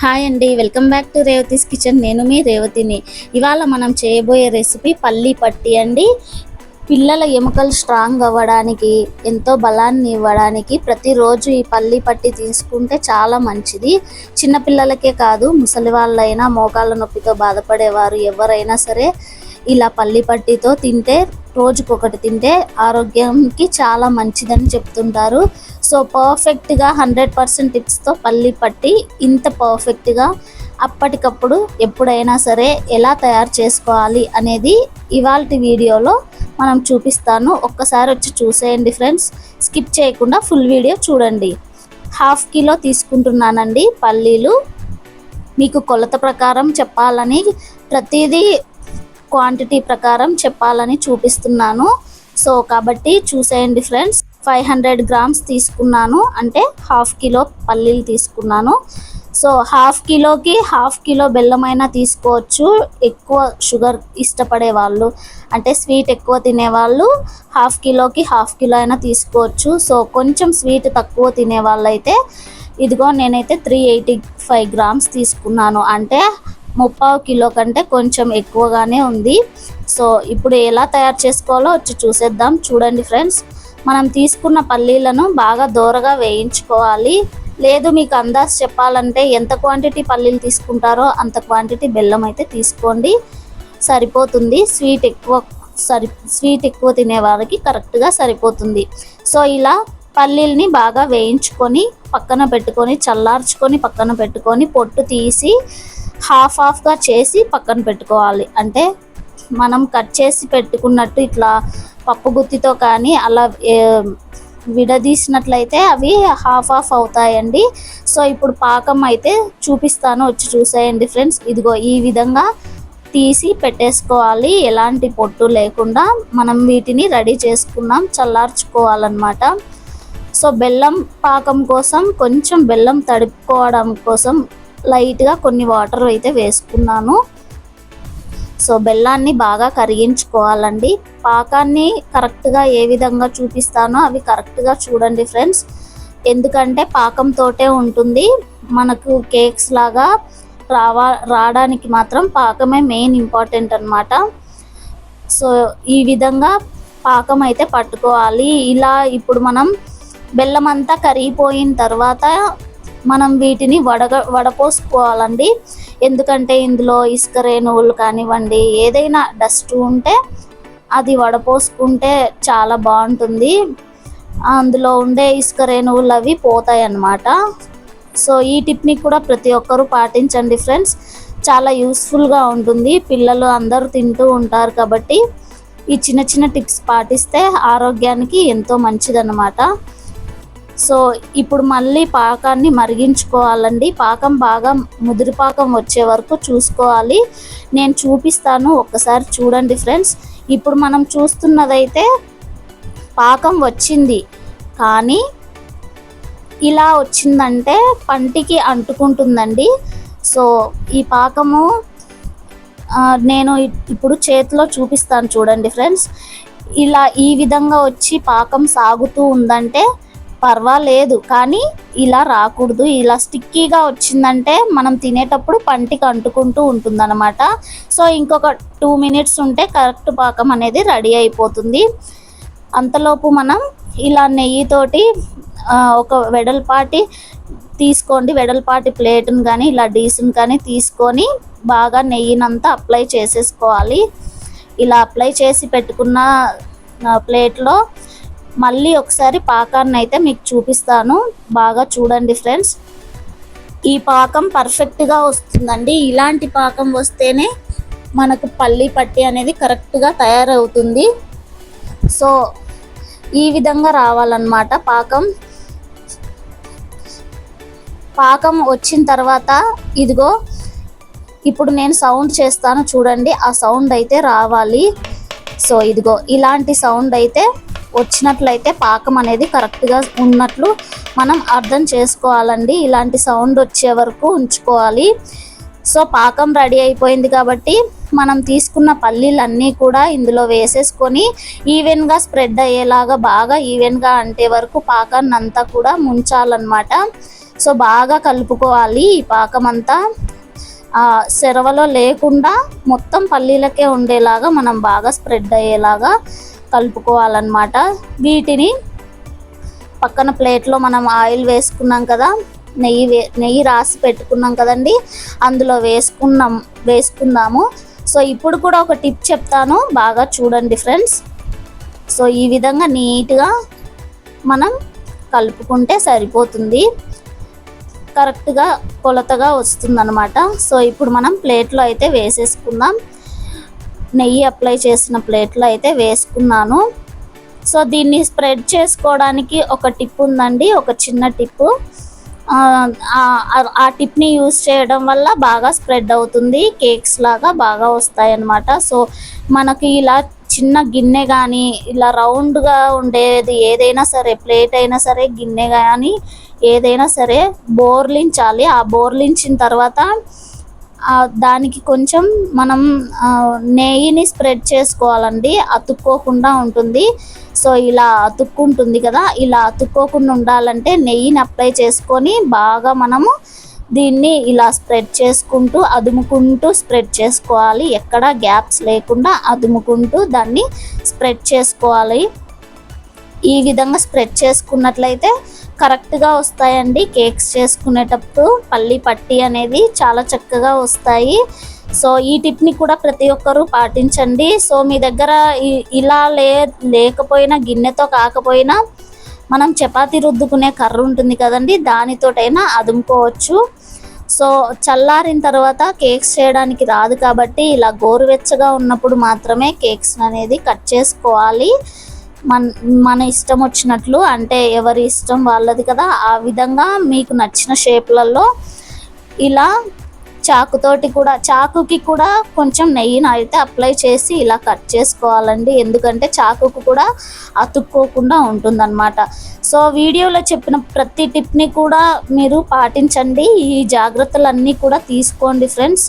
Hi అండి welcome back to Revathi's kitchen. నేను మీ రేవతిని. ఇవాళ మనం చేయబోయే రెసిపీ పల్లీ పట్టి అండి. పిల్లల ఎముకలు స్ట్రాంగ్ అవ్వడానికి ఎంతో బలాన్ని ఇవ్వడానికి ప్రతిరోజు ఈ పల్లి పట్టి తీసుకుంటే చాలా మంచిది. చిన్నపిల్లలకే కాదు ముసలి వాళ్ళైనా మోకాళ్ళ నొప్పితో బాధపడేవారు ఎవరైనా సరే ఇలా పల్లి పట్టితో తింటే రోజుకొకటి తింటే ఆరోగ్యానికి చాలా మంచిదని చెప్తుంటారు. సో పర్ఫెక్ట్గా హండ్రెడ్ పర్సెంట్ టిప్స్తో పల్లి పట్టి ఇంత పర్ఫెక్ట్గా అప్పటికప్పుడు ఎప్పుడైనా సరే ఎలా తయారు చేసుకోవాలి అనేది ఇవాళ వీడియోలో మనం చూపిస్తాను. ఒక్కసారి వచ్చి చూసేయండి ఫ్రెండ్స్. స్కిప్ చేయకుండా ఫుల్ వీడియో చూడండి. హాఫ్ కిలో తీసుకుంటున్నానండి పల్లీలు. మీకు కొలత ప్రకారం చెప్పాలని ప్రతిదీ క్వాంటిటీ ప్రకారం చెప్పాలని చూపిస్తున్నాను. సో కాబట్టి చూసేయండి ఫ్రెండ్స్. ఫైవ్ హండ్రెడ్ గ్రామ్స్ తీసుకున్నాను. అంటే హాఫ్ కిలో పల్లీలు తీసుకున్నాను. సో హాఫ్ కిలోకి హాఫ్ కిలో బెల్లమైనా తీసుకోవచ్చు. ఎక్కువ షుగర్ ఇష్టపడే వాళ్ళు. అంటే స్వీట్ ఎక్కువ తినేవాళ్ళు హాఫ్ కిలోకి హాఫ్ కిలో అయినా తీసుకోవచ్చు. సో కొంచెం స్వీట్ తక్కువ తినే వాళ్ళైతే ఇదిగో నేనైతే త్రీ ఎయిటీ ఫైవ్ గ్రామ్స్ తీసుకున్నాను. అంటే ముప్పావు కిలో కంటే కొంచెం ఎక్కువగానే ఉంది. సో ఇప్పుడు ఎలా తయారు చేసుకోవాలో వచ్చి చూసేద్దాం. చూడండి ఫ్రెండ్స్ మనం తీసుకున్న పల్లీలను బాగా దోరగా వేయించుకోవాలి. లేదు మీకు అందాజ్ చెప్పాలంటే ఎంత క్వాంటిటీ పల్లీలు తీసుకుంటారో అంత క్వాంటిటీ బెల్లం అయితే తీసుకోండి. సరిపోతుంది. స్వీట్ ఎక్కువ సరి స్వీట్ ఎక్కువ తినే వారికి కరెక్ట్గా సరిపోతుంది. సో ఇలా పల్లీల్ని బాగా వేయించుకొని పక్కన పెట్టుకొని చల్లార్చుకొని పక్కన పెట్టుకొని పొట్టు తీసి హాఫ్ హాఫ్గా చేసి పక్కన పెట్టుకోవాలి. అంటే మనం కట్ చేసి పెట్టుకున్నట్టు ఇట్లా పప్పు గుత్తితో కానీ అలా విడదీసినట్లయితే అవి హాఫ్ హాఫ్ అవుతాయండి. సో ఇప్పుడు పాకం అయితే చూపిస్తాను వచ్చి చూసేయండి ఫ్రెండ్స్. ఇదిగో ఈ విధంగా తీసి పెట్టేసుకోవాలి. ఎలాంటి పొట్టు లేకుండా మనం వీటిని రెడీ చేసుకున్నాం చల్లార్చుకోవాలన్నమాట. సో బెల్లం పాకం కోసం కొంచెం బెల్లం తడుపుకోవడం కోసం లైట్గా కొన్ని వాటర్ అయితే వేసుకున్నాను. సో బెల్లాన్ని బాగా కరిగించుకోవాలండి. పాకాన్ని కరెక్ట్గా ఏ విధంగా చూపిస్తానో అవి కరెక్ట్గా చూడండి ఫ్రెండ్స్. ఎందుకంటే పాకంతోటే ఉంటుంది. మనకు కేక్స్ లాగా రావా రావడానికి మాత్రం పాకమే మెయిన్ ఇంపార్టెంట్ అనమాట సో ఈ విధంగా పాకం అయితే పట్టుకోవాలి. ఇలా ఇప్పుడు మనం బెల్లం అంతా కరిగిపోయిన తర్వాత మనం వీటిని వడగ వడపోసుకోవాలండి. ఎందుకంటే ఇందులో ఇసుక రేణువులు కానివ్వండి ఏదైనా డస్ట్ ఉంటే అది వడపోసుకుంటే చాలా బాగుంటుంది. అందులో ఉండే ఇసుక రేణువులు అవి పోతాయి అన్నమాట సో ఈ టిప్ని కూడా ప్రతి ఒక్కరూ పాటించండి ఫ్రెండ్స్. చాలా యూస్ఫుల్గా ఉంటుంది. పిల్లలు అందరూ తింటూ ఉంటారు కాబట్టి ఈ చిన్న చిన్న టిప్స్ పాటిస్తే ఆరోగ్యానికి ఎంతో మంచిదన్నమాట. సో ఇప్పుడు మళ్ళీ పాకాన్ని మరిగించుకోవాలండి. పాకం బాగా ముదిరిపాకం వచ్చే వరకు చూసుకోవాలి. నేను చూపిస్తాను ఒక్కసారి చూడండి ఫ్రెండ్స్. ఇప్పుడు మనం చూస్తున్నదైతే పాకం వచ్చింది. కానీ ఇలా వచ్చిందంటే పంటికి అంటుకుంటుందండి. సో ఈ పాకము నేను ఇప్పుడు చేతిలో చూపిస్తాను చూడండి ఫ్రెండ్స్. ఇలా ఈ విధంగా వచ్చి పాకం సాగుతూ ఉందంటే పర్వాలేదు కానీ ఇలా రాకూడదు. ఇలా స్టిక్కీగా వచ్చిందంటే మనం తినేటప్పుడు పంటికి అంటుకుంటూ ఉంటుందన్నమాట. సో ఇంకొక టూ మినిట్స్ ఉంటే కరెక్ట్ పాకం అనేది రెడీ అయిపోతుంది. అంతలోపు మనం ఇలా నెయ్యితోటి ఒక వెడల్పాటి తీసుకోండి. వెడల్పాటి ప్లేట్ని కానీ ఇలా డీస్ని కానీ తీసుకొని బాగా నెయ్యినంతా అప్లై చేసేసుకోవాలి. ఇలా అప్లై చేసి పెట్టుకున్న ప్లేట్లో మళ్ళీ ఒకసారి పాకాన్ని అయితే మీకు చూపిస్తాను. బాగా చూడండి ఫ్రెండ్స్. ఈ పాకం పర్ఫెక్ట్గా వస్తుందండి. ఇలాంటి పాకం వస్తేనే మనకు పల్లి పట్టి అనేది కరెక్ట్గా తయారవుతుంది. సో ఈ విధంగా రావాలన్నమాట పాకం. పాకం వచ్చిన తర్వాత ఇదిగో ఇప్పుడు నేను సౌండ్ చేస్తాను చూడండి. ఆ సౌండ్ అయితే రావాలి. సో ఇదిగో ఇలాంటి సౌండ్ అయితే వచ్చినట్లయితే పాకం అనేది కరెక్ట్గా ఉన్నట్లు మనం అర్థం చేసుకోవాలండి. ఇలాంటి సౌండ్ వచ్చే వరకు ఉంచుకోవాలి. సో పాకం రెడీ అయిపోయింది కాబట్టి మనం తీసుకున్న పల్లీలన్నీ కూడా ఇందులో వేసేసుకొని ఈవెన్గా స్ప్రెడ్ అయ్యేలాగా బాగా ఈవెన్గా అంటే వరకు పాకాన్ని అంతా కూడా ముంచాలన్నమాట. సో బాగా కలుపుకోవాలి ఈ పాకం అంతా సెరవలో లేకుండా మొత్తం పల్లీలకే ఉండేలాగా మనం బాగా స్ప్రెడ్ అయ్యేలాగా కలుపుకోవాలన్నమాట. వీటిని పక్కన ప్లేట్లో మనం ఆయిల్ వేసుకున్నాం కదా నెయ్యి వే నెయ్యి రాసి పెట్టుకున్నాం కదండి అందులో వేసుకున్నాం వేసుకుందాము. సో ఇప్పుడు కూడా ఒక టిప్ చెప్తాను బాగా చూడండి ఫ్రెండ్స్. సో ఈ విధంగా నీట్గా మనం కలుపుకుంటే సరిపోతుంది. కరెక్ట్గా కొలతగా వస్తుందన్నమాట. సో ఇప్పుడు మనం ప్లేట్లో అయితే వేసేసుకుందాం. నెయ్యి అప్లై చేసిన ప్లేట్లో అయితే వేసుకున్నాను. సో దీన్ని స్ప్రెడ్ చేసుకోవడానికి ఒక టిప్ ఉందండి ఒక చిన్న టిప్పు ఆ టిప్ని యూస్ చేయడం వల్ల బాగా స్ప్రెడ్ అవుతుంది కేక్స్ లాగా బాగా వస్తాయి అన్నమాట సో మనకి ఇలా చిన్న గిన్నె కానీ ఇలా రౌండ్గా ఉండేది ఏదైనా సరే ప్లేట్ అయినా సరే గిన్నె కానీ ఏదైనా సరే బోర్లించాలి. ఆ బోర్లించిన తర్వాత దానికి కొంచెం మనం నెయ్యిని స్ప్రెడ్ చేసుకోవాలండి. అతుక్కోకుండా ఉంటుంది. సో ఇలా అతుక్కుంటుంది కదా. ఇలా అతుక్కోకుండా ఉండాలంటే నెయ్యిని అప్లై చేసుకొని బాగా మనము దీన్ని ఇలా స్ప్రెడ్ చేసుకుంటూ అదుముకుంటూ స్ప్రెడ్ చేసుకోవాలి. ఎక్కడ గ్యాప్స్ లేకుండా అదుముకుంటూ దాన్ని స్ప్రెడ్ చేసుకోవాలి. ఈ విధంగా స్ప్రెడ్ చేసుకున్నట్లయితే కరెక్ట్గా వస్తాయండి. కేక్స్ చేసుకునేటప్పుడు పల్లి పట్టి అనేది చాలా చక్కగా వస్తాయి. సో ఈ టిప్ని కూడా ప్రతి ఒక్కరూ పాటించండి. సో మీ దగ్గర ఇలా లే లేకపోయినా గిన్నెతో కాకపోయినా మనం చపాతీ రుద్దుకునే కర్ర ఉంటుంది కదండి. దానితోటైనా అదుముకోవచ్చు. సో చల్లారిన తర్వాత కేక్స్ చేయడానికి రాదు కాబట్టి ఇలా గోరువెచ్చగా ఉన్నప్పుడు మాత్రమే కేక్స్ అనేది కట్ చేసుకోవాలి. మన మన ఇష్టం వచ్చినట్లు అంటే ఎవరి ఇష్టం వాళ్ళది కదా ఆ విధంగా మీకు నచ్చిన షేప్లలో ఇలా చాకుతోటి కూడా చాకుకి కూడా కొంచెం నెయ్యిని అయితే అప్లై చేసి ఇలా కట్ చేసుకోవాలండి. ఎందుకంటే చాకుకు కూడా అతుక్కోకుండా ఉంటుందన్నమాట. సో వీడియోలో చెప్పిన ప్రతి టిప్ని కూడా మీరు పాటించండి. ఈ జాగ్రత్తలన్నీ కూడా తీసుకోండి ఫ్రెండ్స్.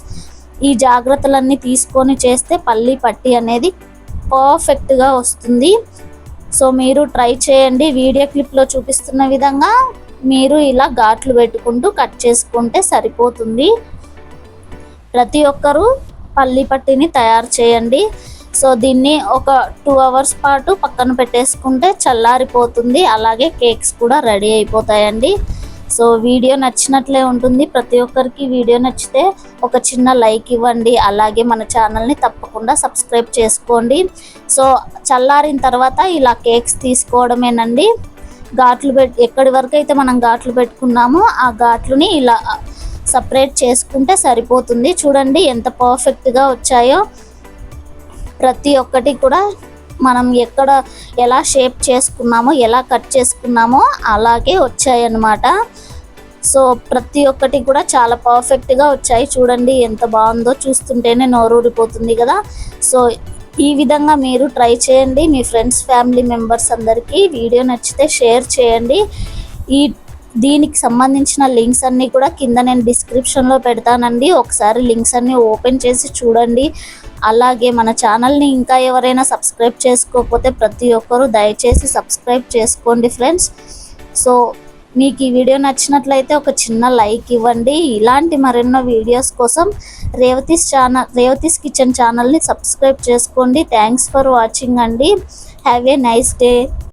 ఈ జాగ్రత్తలన్నీ తీసుకొని చేస్తే పల్లి పట్టి అనేది పర్ఫెక్ట్గా వస్తుంది. సో మీరు ట్రై చేయండి. వీడియో క్లిప్లో చూపిస్తున్న విధంగా మీరు ఇలా ఘాట్లు పెట్టుకుంటూ కట్ చేసుకుంటే సరిపోతుంది. ప్రతి ఒక్కరూ పల్లి పట్టిని తయారు చేయండి. సో దీన్ని ఒక టూ అవర్స్ పాటు పక్కన పెట్టేసుకుంటే చల్లారిపోతుంది. అలాగే కేక్స్ కూడా రెడీ అయిపోతాయండి. సో వీడియో నచ్చినట్లే ఉంటుంది. ప్రతి ఒక్కరికి వీడియో నచ్చితే ఒక చిన్న లైక్ ఇవ్వండి. అలాగే మన ఛానల్ని తప్పకుండా సబ్స్క్రైబ్ చేసుకోండి. సో చల్లారిన తర్వాత ఇలా కేక్స్ తీసుకోవడమేనండి. ఘాట్లు పెట్ ఎక్కడి వరకు అయితే మనం ఘాట్లు పెట్టుకున్నామో ఆ ఘాట్లుని ఇలా సపరేట్ చేసుకుంటే సరిపోతుంది. చూడండి ఎంత పర్ఫెక్ట్గా వచ్చాయో. ప్రతి ఒక్కటి కూడా మనం ఎక్కడ ఎలా షేప్ చేసుకున్నామో ఎలా కట్ చేసుకున్నామో అలాగే వచ్చాయన్నమాట. సో ప్రతి ఒక్కటి కూడా చాలా పర్ఫెక్ట్గా వచ్చాయి. చూడండి ఎంత బాగుందో చూస్తుంటేనే నోరూరిపోతుంది కదా. సో ఈ విధంగా మీరు ట్రై చేయండి. మీ ఫ్రెండ్స్ ఫ్యామిలీ మెంబర్స్ అందరికీ వీడియో నచ్చితే షేర్ చేయండి. ఈ దీనికి సంబంధించిన లింక్స్ అన్నీ కూడా కింద నేను డిస్క్రిప్షన్లో పెడతానండి. ఒకసారి లింక్స్ అన్నీ ఓపెన్ చేసి చూడండి. అలాగే మన ఛానల్ని ఇంకా ఎవరైనా సబ్స్క్రైబ్ చేసుకోకపోతే ప్రతి ఒక్కరూ దయచేసి సబ్స్క్రైబ్ చేసుకోండి ఫ్రెండ్స్. సో మీకు ఈ వీడియో నచ్చినట్లయితే ఒక చిన్న లైక్ ఇవ్వండి. ఇలాంటి మరెన్నో వీడియోస్ కోసం రేవతీస్ ఛానల్ రేవతీస్ కిచెన్ ఛానల్ని సబ్స్క్రైబ్ చేసుకోండి. థ్యాంక్స్ ఫర్ వాచింగ్ అండి. Have a nice day.